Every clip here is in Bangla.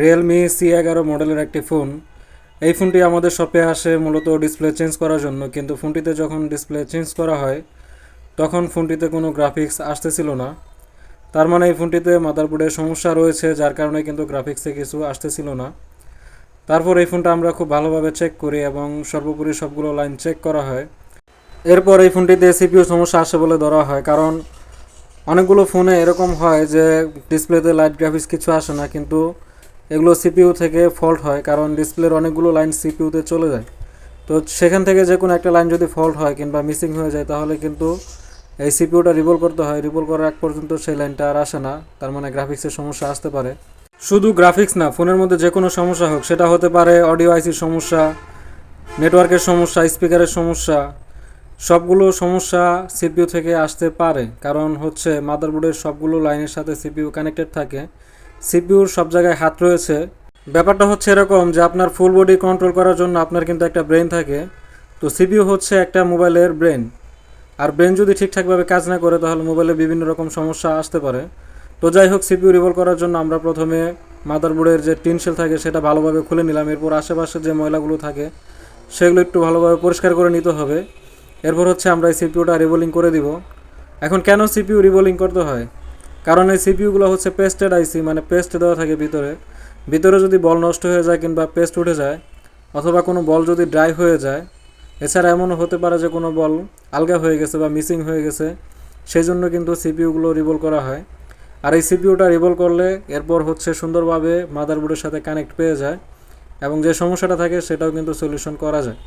রিয়েলমি সি এগারো মডেলের একটি ফোন এই ফোনটি আমাদের শপে আসে, মূলত ডিসপ্লে চেঞ্জ করার জন্য। কিন্তু ফোনটিতে যখন ডিসপ্লে চেঞ্জ করা হয়, তখন ফোনটিতে কোনো গ্রাফিক্স আসতেছিল না। তার মানে এই ফোনটিতে মাদারবোর্ডের সমস্যা রয়েছে, যার কারণে কিন্তু গ্রাফিক্সে কিছু আসতেছিল না। তারপর এই ফোনটা আমরা খুব ভালোভাবে চেক করি এবং সর্বোপরি সবগুলো লাইন চেক করা হয়। এরপর এই ফোনটিতে সিপিইউ সমস্যা আসে বলে ধরা হয়, কারণ অনেকগুলো ফোনে এরকম হয় যে ডিসপ্লেতে লাইট গ্রাফিক্স কিছু আসে না, কিন্তু এগুলো সিপিইউ থেকে ফল্ট হয়, কারণ ডিসপ্লের অনেকগুলো লাইন সিপিইউতে চলে যায়। তো সেখান থেকে যে কোনো একটা লাইন যদি ফল্ট হয় কিংবা মিসিং হয়ে যায়, তাহলে কিন্তু এই সিপিইউটা রিভল করতে হয়। রিভল করার আগ পর্যন্ত সেই লাইনটা আর আসে না, তার মানে গ্রাফিক্সের সমস্যা আসতে পারে। শুধু গ্রাফিক্স না ফোনের মধ্যে যে কোনো সমস্যা হোক, সেটা হতে পারে অডিও আইসির সমস্যা নেটওয়ার্কের সমস্যা স্পিকারের সমস্যা, সবগুলো সমস্যা সিপিইউ থেকে আসতে পারে। কারণ হচ্ছে মাদারবোর্ডের সবগুলো লাইনের সাথে সিপিইউ কানেক্টেড থাকে। সিপিইউর সব জায়গায় হাত রয়েছে। ব্যাপারটা হচ্ছে এরকম যে আপনার ফুল বডি কন্ট্রোল করার জন্য আপনার কিন্তু একটা ব্রেন থাকে। তো সিপিইউ হচ্ছে একটা মোবাইলের ব্রেন আর ব্রেন যদি ঠিকঠাকভাবে কাজ না করে তাহলে মোবাইলে বিভিন্ন রকম সমস্যা আসতে পারে। তো যাই হোক, সিপিউ রিভল করার জন্য আমরা প্রথমে মাদারবোর্ডের যে টিন সেল থাকে সেটা ভালোভাবে খুলে নিলাম। এরপর আশেপাশে যে ময়লাগুলো থাকে সেগুলো একটু ভালোভাবে পরিষ্কার করে নিতে হবে। এরপর হচ্ছে আমরা এই সিপিউটা রিবোলিং করে দিব। এখন কেন সিপিইউ রিবোলিং করতে হয়? কারণ এই সিপিইউগুলো হচ্ছে পেস্টেড আইসি মানে পেস্ট দেওয়া থাকে ভিতরে। ভিতরে যদি বল নষ্ট হয়ে যায় কিংবা পেস্ট উঠে যায়, অথবা কোনো বল যদি ড্রাই হয়ে যায়, এছাড়া এমনও হতে পারে যে কোনো বল আলগা হয়ে গেছে বা মিসিং হয়ে গেছে সেই জন্য কিন্তু সিপিইউগুলো রিভল করা হয়। আর এই সিপিইউটা রিভল করলে এরপর হচ্ছে সুন্দরভাবে মাদারবোর্ডের সাথে কানেক্ট পেয়ে যায় এবং যে সমস্যাটা থাকে সেটাও কিন্তু সলিউশন করা যায়।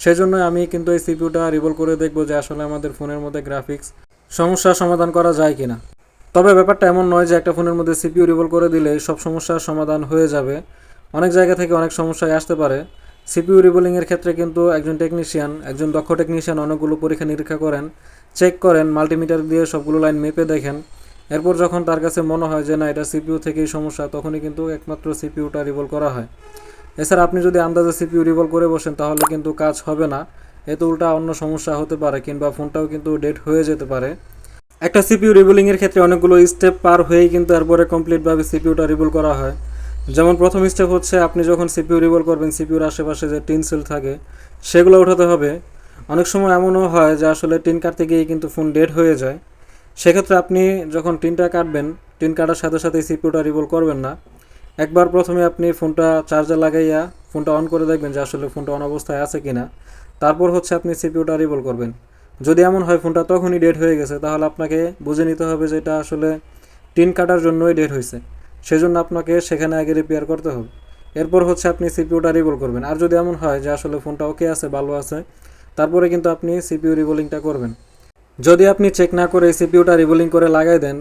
সেই জন্য আমি কিন্তু এই সিপিউটা রিভল করে দেখব যে আসলে আমাদের ফোনের মধ্যে গ্রাফিক্স সমস্যার সমাধান করা যায় কিনা। তবে ব্যাপারটা এমন নয় যে একটা ফোনের মধ্যে সিপিইউ রিভল করে দিলে সব সমস্যার সমাধান হয়ে যাবে। অনেক জায়গা থেকে অনেক সমস্যায় আসতে পারে। সিপিইউ রিবোলিংয়ের ক্ষেত্রে কিন্তু একজন টেকনিশিয়ান, একজন দক্ষ টেকনিশিয়ান অনেকগুলো পরীক্ষা নিরীক্ষা করেন, চেক করেন, মাল্টিমিটার দিয়ে সবগুলো লাইন মেপে দেখেন। এরপর যখন তার কাছে মনে হয় যে না, এটা সিপিইউ থেকেই সমস্যা, তখনই কিন্তু একমাত্র সিপিইউটা রিভল করা হয়। এছাড়া আপনি যদি আন্দাজে সিপিইউ রিভল করে বসেন, তাহলে কিন্তু কাজ হবে না। এতে উল্টা অন্য সমস্যা হতে পারে কিংবা ফোনটাও কিন্তু ডেট হয়ে যেতে পারে। একটা সিপিইউ রিবোলিংয়ের ক্ষেত্রে অনেকগুলো স্টেপ পার হয়েই কিন্তু এরপরে কমপ্লিটভাবে সিপিউটা রিবোল করা হয়। যেমন প্রথম স্টেপ হচ্ছে আপনি যখন সিপিউ রিভল করবেন সিপিউর আশেপাশে যে টিন সেল থাকে, সেগুলো উঠাতে হবে। অনেক সময় এমনও হয় যে আসলে টিন কাটতে গিয়ে কিন্তু ফোন ডেড হয়ে যায়। সেক্ষেত্রে আপনি যখন টিনটা কাটবেন, টিন কাটার সাথে সাথে সিপিউটা রিভল করবেন না। একবার প্রথমে আপনি ফোনটা চার্জে লাগাইয়া ফোনটা অন করে দেখবেন যে আসলে ফোনটা অন অবস্থায় আছে কিনা। তারপর হচ্ছে আপনি সিপিউটা রিভল করবেন। যদি এমন হয় ফোনটা তখনই ডেট হয়ে গেছে, তাহলে আপনাকে বুঝে নিতে হবে যে এটা আসলে টিন কাটার জন্যই ডেট হয়েছে। সেজন্য আপনাকে সেখানে আগে রিপেয়ার করতে হবে। এরপর হচ্ছে আপনি সিপিউটা রিবল করবেন। আর যদি এমন হয় যে আসলে ফোনটা ওকে আছে, ভালো আছে, তারপরে কিন্তু আপনি সিপিউ রিবোলিংটা করবেন। যদি আপনি চেক না করে সিপিউটা রিবলিং করে লাগাই দেন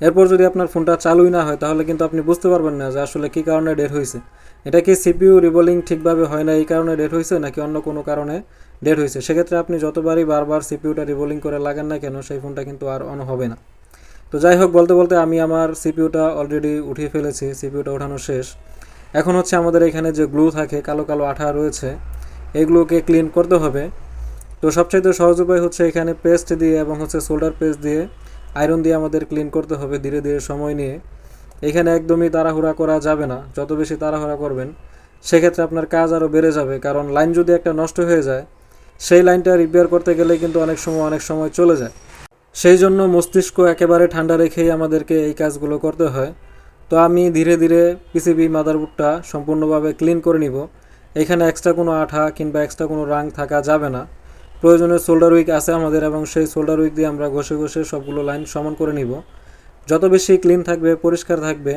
এরপর যদি আপনার ফোনটা চালুই না হয়, তাহলে কিন্তু আপনি বুঝতে পারবেন না যে আসলে কী কারণে ডেট হয়েছে। এটা কি সিপিইউ রিবোলিং ঠিকভাবে হয় না এই কারণে ডেট হয়েছে, নাকি অন্য কোনো কারণে ডেট হয়েছে? সেক্ষেত্রে আপনি যতবারই বারবার সিপিইউটা রিবোলিং করে লাগান না কেন, সেই ফোনটা কিন্তু আর অন হবে না। তো যাই হোক, বলতে বলতে আমি আমার সিপিইউটা অলরেডি উঠিয়ে ফেলেছি সিপিইউটা ওঠানো শেষ। এখন হচ্ছে আমাদের এখানে যে গ্লু থাকে, কালো কালো আঠা রয়েছে এইগুলোকে ক্লিন করতে হবে। তো সবচাইতে সহজ উপায় হচ্ছে এখানে পেস্ট দিয়ে এবং হচ্ছে সোল্ডার পেস্ট দিয়ে আয়রন দিয়ে আমাদের ক্লিন করতে হবে ধীরে ধীরে সময় নিয়ে। এখানে একদমই তাড়াহুড়া করা যাবে না। যত বেশি তাড়াহুড়া করবেন, সেক্ষেত্রে আপনার কাজ আরও বেড়ে যাবে। কারণ লাইন যদি একটা নষ্ট হয়ে যায়, সেই লাইনটা রিপেয়ার করতে গেলে কিন্তু অনেক সময় অনেক সময় চলে যায়। সেই জন্য মস্তিষ্ক একেবারে ঠান্ডা রেখেই আমাদেরকে এই কাজগুলো করতে হয়। তো আমি ধীরে ধীরে পিসিবি মাদারবোর্ডটা সম্পূর্ণভাবে ক্লিন করে নিব। এখানে এক্সট্রা কোনো আঠা কিংবা এক্সট্রা কোনো রাং থাকা যাবে না। প্রয়োজনে সোল্ডার উইক আছে আমাদের এবং সেই সোল্ডার উইক দিয়ে আমরা ঘষে ঘষে সবগুলো লাইন সমান করে নিব। যত বেশি ক্লিন থাকবে, পরিষ্কার থাকবে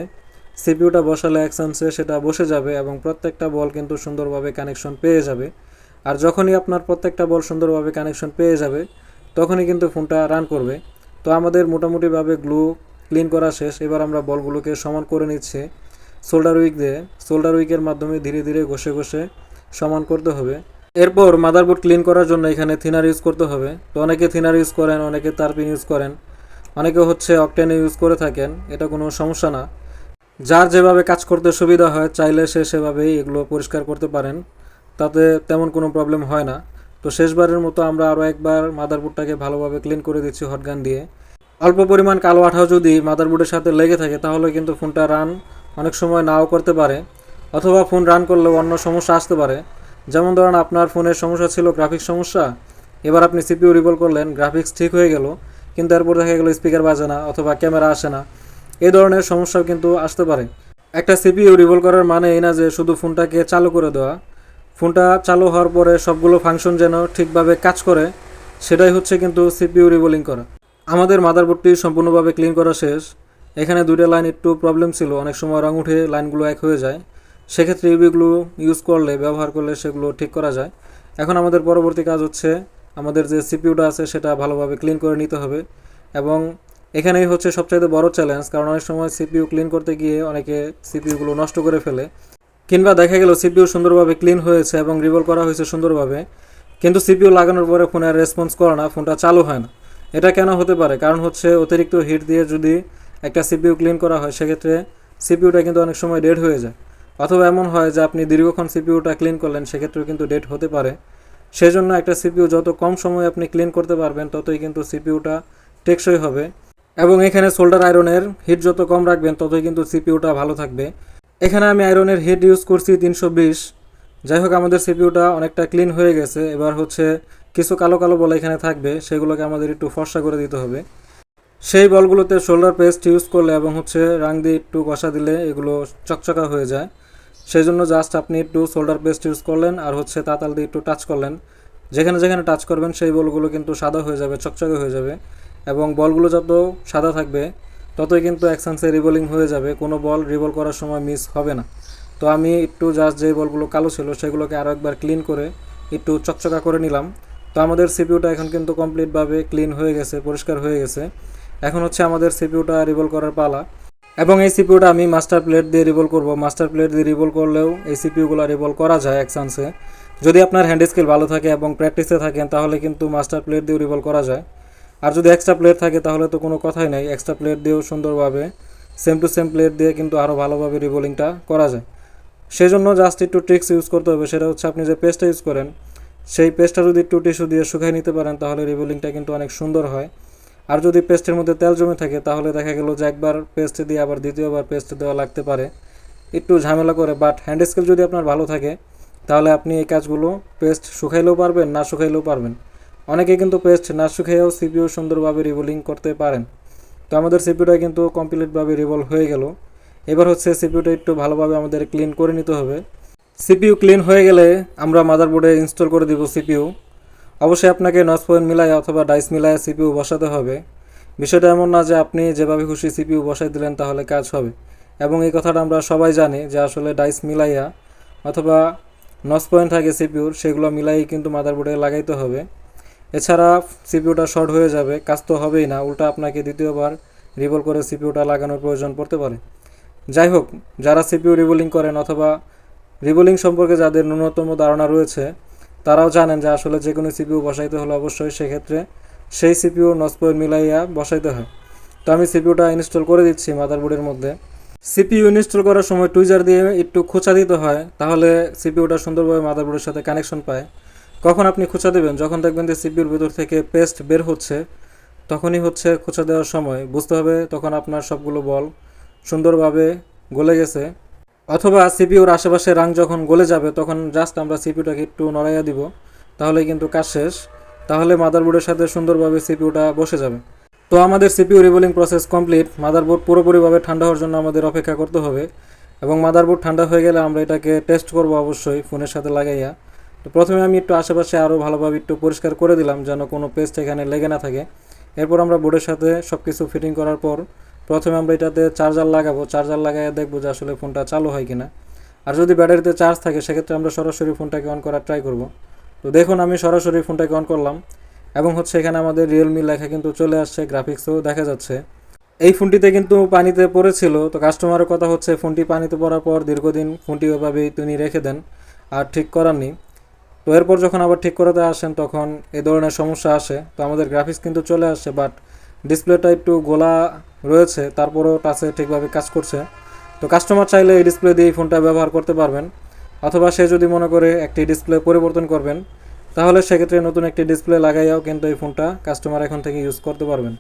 সিপিইউটা বসালে অ্যাকশনসে সেটা বসে যাবে এবং প্রত্যেকটা বল কিন্তু সুন্দরভাবে কানেকশন পেয়ে যাবে। আর যখনই আপনার প্রত্যেকটা বল সুন্দরভাবে কানেকশন পেয়ে যাবে, তখনই কিন্তু ফোনটা রান করবে। তো আমাদের মোটামুটিভাবে গ্লু ক্লিন করা শেষ। এবার আমরা বলগুলোকে সমান করে নিচ্ছি। সোল্ডার উইক দিয়ে সোল্ডার উইকের মাধ্যমে ধীরে ধীরে ঘষে ঘষে সমান করতে হবে। এরপর মাদারবোর্ড ক্লিন করার জন্য এখানে থিনার ইউজ করতে হবে। তো অনেকে থিনার ইউজ করেন, অনেকে তারপিন ইউজ করেন। অনেকে হচ্ছে অকটেন ইউজ করে থাকেন, এটা কোনো সমস্যা না। যার যেভাবে কাজ করতে সুবিধা হয়, চাইলে সে সেভাবেই এগুলো পরিষ্কার করতে পারেন। তাতে তেমন কোনো প্রবলেম হয় না। তো শেষবারের মতো আমরা আরও একবার মাদারবোর্ডটাকে ভালোভাবে ক্লিন করে দিচ্ছি হটগান দিয়ে। অল্প পরিমাণ কালো আঠাও যদি মাদারবোর্ডের সাথে লেগে থাকে, তাহলে কিন্তু ফোনটা রান অনেক সময় নাও করতে পারে, অথবা ফোন রান করলেও অন্য সমস্যা আসতে পারে। যেমন ধরেন আপনার ফোনের সমস্যা ছিল গ্রাফিক্স সমস্যা, এবার আপনি সিপিইউ রিভল করলেন গ্রাফিক্স ঠিক হয়ে গেল, কিন্তু এরপর দেখা গেলো স্পিকার বাজে না অথবা ক্যামেরা আসে না। এই ধরনের সমস্যাও কিন্তু আসতে পারে। একটা সিপিইউ রিভল করার মানে এই না যে শুধু ফোনটাকে চালু করে দেওয়া। ফোনটা চালু হওয়ার পরে সবগুলো ফাংশন যেন ঠিকভাবে কাজ করে, সেটাই হচ্ছে কিন্তু সিপিইউ রিবোলিং করা। আমাদের মাদারবোর্ডটি সম্পূর্ণভাবে ক্লিন করা শেষ। এখানে দুইটা লাইন একটু প্রবলেম ছিল, অনেক সময় রং উঠে লাইনগুলো এক হয়ে যায়। সেক্ষেত্রে ইউবিগুলো ইউজ করলে, ব্যবহার করলে সেগুলো ঠিক করা যায়। এখন আমাদের পরবর্তী কাজ হচ্ছে আমাদের যে সিপিউটা আছে সেটা ভালোভাবে ক্লিন করে নিতে হবে এবং এখানেই হচ্ছে সবচাইতে বড় চ্যালেঞ্জ কারণ অনেক সময় সিপিইউ ক্লিন করতে গিয়ে অনেকে সিপিইউগুলো নষ্ট করে ফেলে। কিংবা দেখা গেল সিপিইউ সুন্দরভাবে ক্লিন হয়েছে এবং রিভল করা হয়েছে সুন্দরভাবে, কিন্তু সিপিইউ লাগানোর পরে ফোনে আর রেসপন্স করে না, ফোনটা চালু হয় না। এটা কেন হতে পারে? কারণ হচ্ছে অতিরিক্ত হিট দিয়ে যদি একটা সিপিইউ ক্লিন করা হয়, সেক্ষেত্রে সিপিইউটা কিন্তু অনেক সময় ডেড হয়ে যায়। অথবা এমন হয় যে আপনি দীর্ঘক্ষণ সিপিইউটা ক্লিন করলেন, সেক্ষেত্রেও কিন্তু ডেট হতে পারে। সেজন্য একটা সিপিউ যত কম সময়ে আপনি ক্লিন করতে পারবেন, ততই কিন্তু সিপিউটা টেকসই হবে। এবং এখানে সোল্ডার আয়রনের হিট যত কম রাখবেন, ততই কিন্তু সিপিইউটা ভালো থাকবে। এখানে আমি আয়রনের হিট ইউজ করছি তিনশো বিশ। যাই হোক, আমাদের সিপিইউটা অনেকটা ক্লিন হয়ে গেছে। এবার হচ্ছে কিছু কালো কালো বল এখানে থাকবে, সেগুলোকে আমাদের একটু ফর্সা করে দিতে হবে। সেই বলগুলোতে শোল্ডার পেস্ট ইউজ করলে এবং হচ্ছে রাং দিয়ে একটু কষা দিলে এগুলো চকচকা হয়ে যায়। সেই জন্য জাস্ট আপনি একটু শোল্ডার পেস্ট ইউজ করলেন আর হচ্ছে তাতাল দিয়ে একটু টাচ করলেন। যেখানে যেখানে টাচ করবেন সেই বলগুলো কিন্তু সাদা হয়ে যাবে, চকচকে হয়ে যাবে এবং বলগুলো যত সাদা থাকবে, ততই কিন্তু এক অ্যাকশানসে রিবলিং হয়ে যাবে। কোনো বল রিবল করার সময় মিস হবে না। তো আমি একটু জাস্ট যে বলগুলো কালো ছিল সেগুলোকে আরও একবার ক্লিন করে একটু চকচকা করে নিলাম। তো আমাদের সিপিউটা এখন কিন্তু কমপ্লিটভাবে ক্লিন হয়ে গেছে, পরিষ্কার হয়ে গেছে। এখন হচ্ছে আমাদের সিপিউটা রিবল করার পালা। এবং এই সিপিউটা আমি মাস্টার প্লেট দিয়ে রিভল করব। মাস্টার প্লেট দিয়ে রিভল করলেও এই সিপিউগুলো রিভল করা যায় এক চান্সে যদি আপনার হ্যান্ড স্কিল ভালো থাকে এবং প্র্যাকটিসে থাকেন, তাহলে কিন্তু মাস্টার প্লেট দিয়েও রিভল করা যায়। আর যদি এক্সট্রা প্লেট থাকে, তাহলে তো কোনো কথাই নেই। এক্সট্রা প্লেট দিয়েও সুন্দরভাবে সেম টু সেম প্লেট দিয়ে কিন্তু আরও ভালোভাবে রিভলিংটা করা যায়। সেই জন্য জাস্ট একটু ট্রিক্স ইউজ করতে হবে। সেটা হচ্ছে আপনি যে পেস্টটা ইউজ করেন, সেই পেস্টটা যদি একটু টিস্যু দিয়ে শুকাই নিতে পারেন, তাহলে রিভলিংটা কিন্তু অনেক সুন্দর হয়। আর যদি পেস্টের মধ্যে তেল জমে থাকে, তাহলে দেখা গেল যে একবার পেস্ট দিয়ে আবার দ্বিতীয়বার পেস্ট দেওয়া লাগতে পারে। একটু ঝামেলা করে বাট হ্যান্ড স্কিল যদি আপনার ভালো থাকে, তাহলে আপনি এই কাজগুলো পেস্ট শুকাইলেও পারবেন, না শুকাইলেও পারবেন। অনেকে কিন্তু পেস্ট না শুকাইয়েও সিপিও সুন্দরভাবে রিভলিং করতে পারেন। তো আমাদের সিপিউটা কিন্তু কমপ্লিটভাবে রিভলভ হয়ে গেল। এবার হচ্ছে সিপিউটা একটু ভালোভাবে আমাদের ক্লিন করে নিতে হবে। সিপিইউ ক্লিন হয়ে গেলে আমরা মাদারবোর্ডে ইনস্টল করে দিব সিপিইউ। অবশ্যই আপনাকে নস পয়েন্ট মিলায় অথবা ডাইস মিলায় সিপিউ বসাতে হবে। বিষয়টা এমন না যে আপনি যেভাবে খুশি সিপিউ বসাই দিলেন তাহলে কাজ হবে। এবং এই কথাটা আমরা সবাই জানি যে আসলে ডাইস মিলাইয়া অথবা নস পয়েন্ট থাকে সিপিউর সেগুলো মিলাই কিন্তু মাদারবোর্ডে লাগাইতে হবে। এছাড়া সিপিউটা শর্ট হয়ে যাবে, কাজ তো হবেই না, উল্টা আপনাকে দ্বিতীয়বার রিভল করে সিপিউটা লাগানোর প্রয়োজন পড়তে পারে। যাই হোক, যারা সিপিইউ রিবোলিং করেন অথবা রিবোলিং সম্পর্কে যাদের ন্যূনতম ধারণা রয়েছে তারাও জানেন যে আসলে যে কোনো সিপিইউ বসাইতে হলে অবশ্যই সেক্ষেত্রে সেই সিপিউ নসপয়ের মিলাইয়া বসাইতে হয়। তো আমি সিপিইউটা ইনস্টল করে দিচ্ছি মাদারবোর্ডের মধ্যে। সিপিইউ ইনস্টল করার সময় টুইজার দিয়ে একটু খোঁচা দিতে হয়, তাহলে সিপিইউটা সুন্দরভাবে মাদারবোর্ডের সাথে কানেকশন পায়। কখন আপনি খোঁচা দেবেন? যখন দেখবেন যে সিপিউর ভেতর থেকে পেস্ট বের হচ্ছে, তখনই হচ্ছে খোঁচা দেওয়ার সময়। বুঝতে হবে তখন আপনার সবগুলো বল সুন্দরভাবে গলে গেছে। অথবা সিপিউর আশেপাশে রাং যখন গলে যাবে, তখন জাস্ট আমরা সিপিউটাকে একটু নড়াইয়া দিব তাহলে কিন্তু কাজ শেষ। তাহলে মাদারবোর্ডের সাথে সুন্দরভাবে সিপিউটা বসে যাবে। তো আমাদের CPU reballing process complete. Motherboard পুরোপুরিভাবে ঠান্ডা হওয়ার জন্য আমাদের অপেক্ষা করতে হবে এবং মাদারবোর্ড ঠান্ডা হয়ে গেলে আমরা এটাকে টেস্ট করব অবশ্যই ফোনের সাথে লাগাইয়া। তো প্রথমে আমি একটু আশেপাশে আরও ভালোভাবে একটু পরিষ্কার করে দিলাম যেন কোনো পেস্ট এখানে লেগে না থাকে। এরপর আমরা বোর্ডের সাথে সব কিছু ফিটিং করার পর প্রথমে আমরা এটাতে চার্জার লাগাবো চার্জার লাগাইয়া দেখব যে আসলে ফোনটা চালু হয় কিনা। আর যদি ব্যাটারিতে চার্জ থাকে, সেক্ষেত্রে আমরা সরাসরি ফোনটাকে অন করার ট্রাই করব। তো দেখুন, আমি সরাসরি ফোনটাকে অন করলাম এবং হচ্ছে এখানে আমাদের রিয়েলমি লেখা কিন্তু চলে আসছে গ্রাফিক্সও দেখা যাচ্ছে। এই ফোনটিতে কিন্তু পানিতে পড়েছিল, তো কাস্টমারের কথা হচ্ছে, ফোনটি পানিতে পড়ার পর দীর্ঘদিন ফোনটি ওইভাবেই তিনি রেখে দেন, আর ঠিক করাননি তো এরপর যখন আবার ঠিক করাতে আসেন, তখন এ ধরনের সমস্যা আসে। তো আমাদের গ্রাফিক্স কিন্তু চলে আসছে বাট ডিসপ্লেটা একটু গোলা রয়েছে, তারপরেও টাচে ঠিকভাবে কাজ করছে। তো কাস্টমার চাইলে এই ডিসপ্লে দিয়ে ফোনটা ব্যবহার করতে পারবেন। অথবা সে যদি মনে করে একটি ডিসপ্লে পরিবর্তন করবেন, তাহলে সেক্ষেত্রে নতুন একটি ডিসপ্লে লাগাইয়াও কিন্তু এই ফোনটা কাস্টমার এখন থেকে ইউজ করতে পারবেন।